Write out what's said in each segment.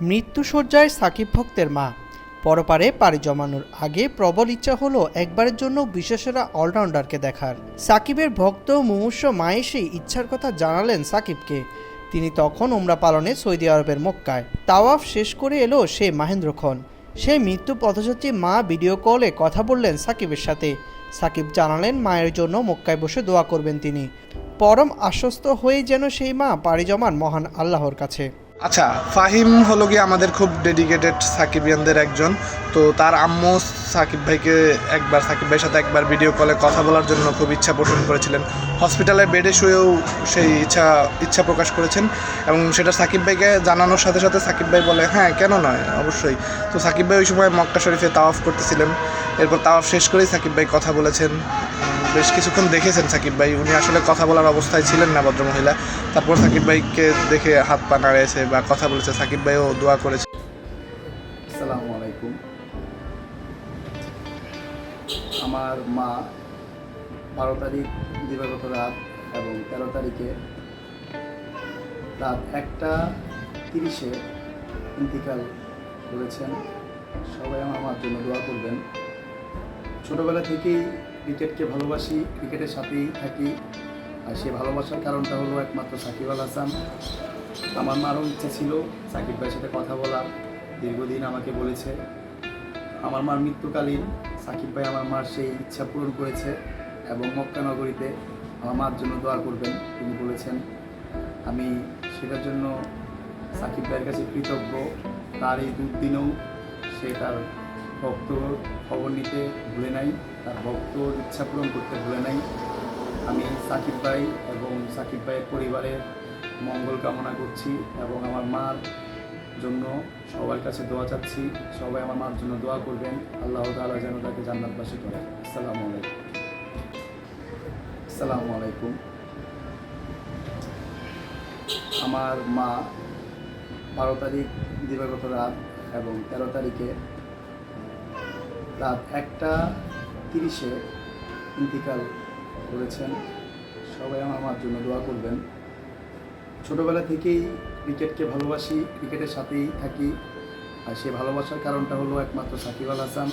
মৃত্যুসজ্জায় সাকিব ভক্তের মা। পরপারে পাড়ি জমানোর আগে প্রবল ইচ্ছা হলো একবারের জন্য বিশেষেরা অলরাউন্ডারকে দেখার। সাকিবের ভক্ত মুমূর্ষ মায়ে সেই ইচ্ছার কথা জানালেন সাকিবকে। তিনি তখন ওমরা পালনে সৌদি আরবের মক্কায়। তাওয়াফ শেষ করে এলো সে মাহেন্দ্র খন সেই মৃত্যু পথযাত্রী মা ভিডিও কলে কথা বললেন সাকিবের সাথে। সাকিব জানালেন মায়ের জন্য মক্কায় বসে দোয়া করবেন তিনি। পরম আশ্বস্ত হয়ে যেন সেই মা পাড়ি জমান মহান আল্লাহর কাছে। আচ্ছা ফাহিম হলো গিয়ে আমাদের খুব ডেডিকেটেড সাকিবিয়ানদের একজন। তো তার আম্মু সাকিব ভাইকে একবার, সাকিব ভাইয়ের সাথে একবার ভিডিও কলে কথা বলার জন্য খুব ইচ্ছা পোষণ করেছিলেন। হসপিটালে বেডে শুয়েও সেই ইচ্ছা ইচ্ছা প্রকাশ করেছেন এবং সেটা সাকিব ভাইকে জানানোর সাথে সাথে সাকিব ভাই বলে হ্যাঁ কেন নয়? অবশ্যই। তো সাকিব ভাই ওই সময় মক্কা শরীফে তাওয়াফ করতেছিলেন। এরপর তাওয়াফ শেষ করেই সাকিব ভাই কথা বলেছেন। বেশ কিছুক্ষণ দেখেছেন সাকিব ভাই। উনি আসলে কথা বলার অবস্থায় ছিলেন না ভদ্রমহিলা। তারপর সাকিব ভাইকে দেখে হাত পা নাড়িয়েছে বা কথা বলেছে। সাকিব ভাইও দোয়া করেছে। আসসালামু আলাইকুম। আমার মা বারো তারিখ দিবাগত রাত এবং তেরো তারিখে রাত একটা তিরিশে ইন্তিকাল করেছেন। সবাই আমার মার জন্য দোয়া করবেন। ছোটোবেলা থেকেই ক্রিকেটকে ভালোবাসি, ক্রিকেটের সাথেই থাকি। আর সে ভালোবাসার কারণটা হলো একমাত্র সাকিব আল হাসান। আমার মারও ইচ্ছা ছিল সাকিব ভাইয়ের সাথে কথা বলার, দীর্ঘদিন আমাকে বলেছে। আমার মার মৃত্যুকালীন সাকিব ভাই আমার মার সেই ইচ্ছা পূরণ করেছে এবং মক্কা নগরীতে আমার মার জন্য দোয়া করবেন, তিনি বলেছেন। আমি সেটার জন্য সাকিব ভাইয়ের কাছে কৃতজ্ঞ। তার এই দুর্দিনেও সে তার ভক্ত খবর নিতে ভুলে নাই, তার ভক্তর ইচ্ছা পূরণ করতে ভুলে নাই। আমি সাকিব ভাই এবং সাকিব ভাইয়ের পরিবারের মঙ্গল কামনা করছি এবং আমার মার জন্য সবার কাছে দোয়া চাচ্ছি। সবাই আমার মার জন্য দোয়া করবেন। আল্লাহ তাআলা যেন তাকে জান্নাতবাসী করে। আসসালামু আলাইকুম। আসসালামু আলাইকুম। আমার মা বারো তারিখ দিবাগত রাত এবং তেরো তারিখে রাত একটা তিরিশে ইন্তিকাল করেছেন। সবাই আমার মার জন্য দোয়া করবেন। ছোটোবেলা থেকেই ক্রিকেটকে ভালোবাসি, ক্রিকেটের সাথেই থাকি। আর সে ভালোবাসার কারণটা হলো একমাত্র সাকিব আল হাসান।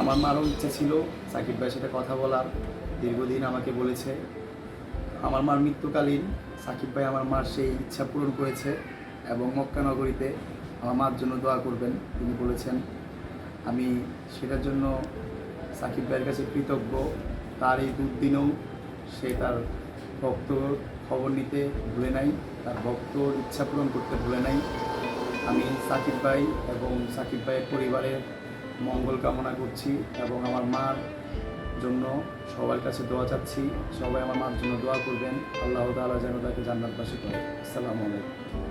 আমার মারও ইচ্ছা ছিল সাকিব ভাইয়ের সাথে কথা বলার। দীর্ঘদিন আমাকে বলেছে, আমার মার মৃত্যুকালীন সাকিব ভাই আমার মার সেই ইচ্ছা পূরণ করেছে এবং মক্কানগরীতে আমার মার জন্য দোয়া করবেন। তিনি বলেছেন আমি সেটার জন্য সাকিব ভাইয়ের কাছে কৃতজ্ঞ। তার এই দুর্দিনেও সে তার ভক্ত খবর নিতে ভুলে নাই, তার ভক্তর ইচ্ছা পূরণ করতে ভুলে নাই। আমি সাকিব ভাই এবং সাকিব ভাইয়ের পরিবারের মঙ্গল কামনা করছি এবং আমার মার জন্য সবার কাছে দোয়া চাচ্ছি। সবাই আমার মার জন্য দোয়া করবেন। আল্লাহ তাআলা যেন তাকে জান্নাতবাসী করে। আসসালামু আলাইকুম।